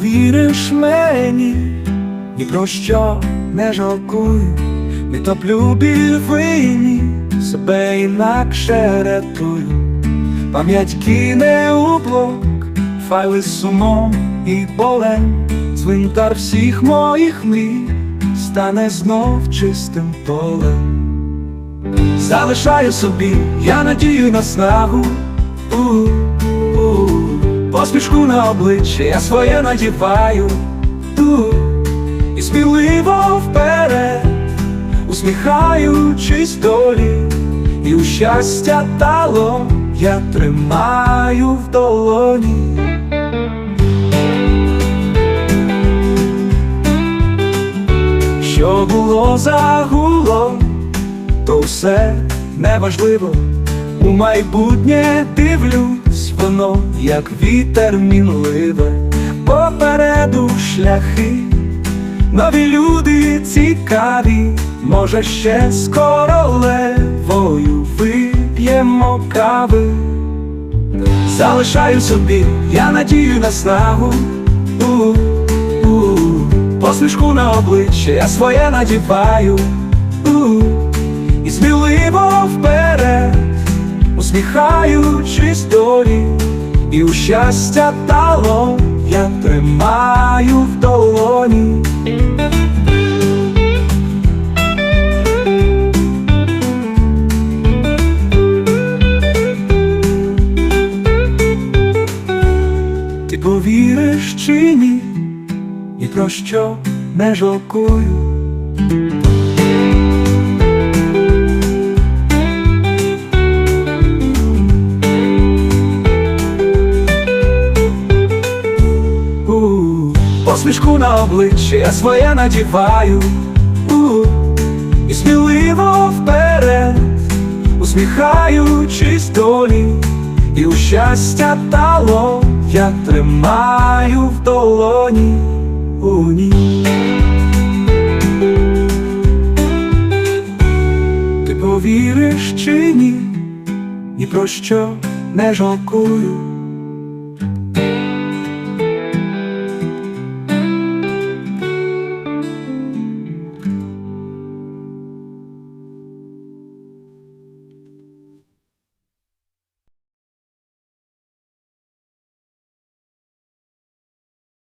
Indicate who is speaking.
Speaker 1: повіриш мені, ні про що не жалкую, не топлю вині, себе інакше рятую. Пам'ять кине у блок, файли сумом і болем, Цвинтар всіх моїх мрій стане знов чистим полем. Залишаю собі, я надію й наснагу, У-у-у. Посмішку на обличчя, я своє надіваю, ту і сміливо вперед, усміхаючись долі, і у щастя тало я тримаю в долоні. Що було загуло, то все неважливо. У майбутнє дивлюсь, воно як вітер мінливе, попереду шляхи, нові люди цікаві, може ще з королевою вип'ємо кави. Залишаю собі, я надію на снагу. У-у. Посмішку на обличчя, я своє надіваю. У-у. І сміливо вперед, усміхаючись долі, і у щастя тало я тримаю в долоні. Ти повіриш чи ні, і про що не жалкую. Посмішку на обличчя я своє надіваю У, І сміливо вперед, усміхаючись долі, і у щастя тало я тримаю в долоні у ній. Ти повіриш чи ні, ні про що не жалкую.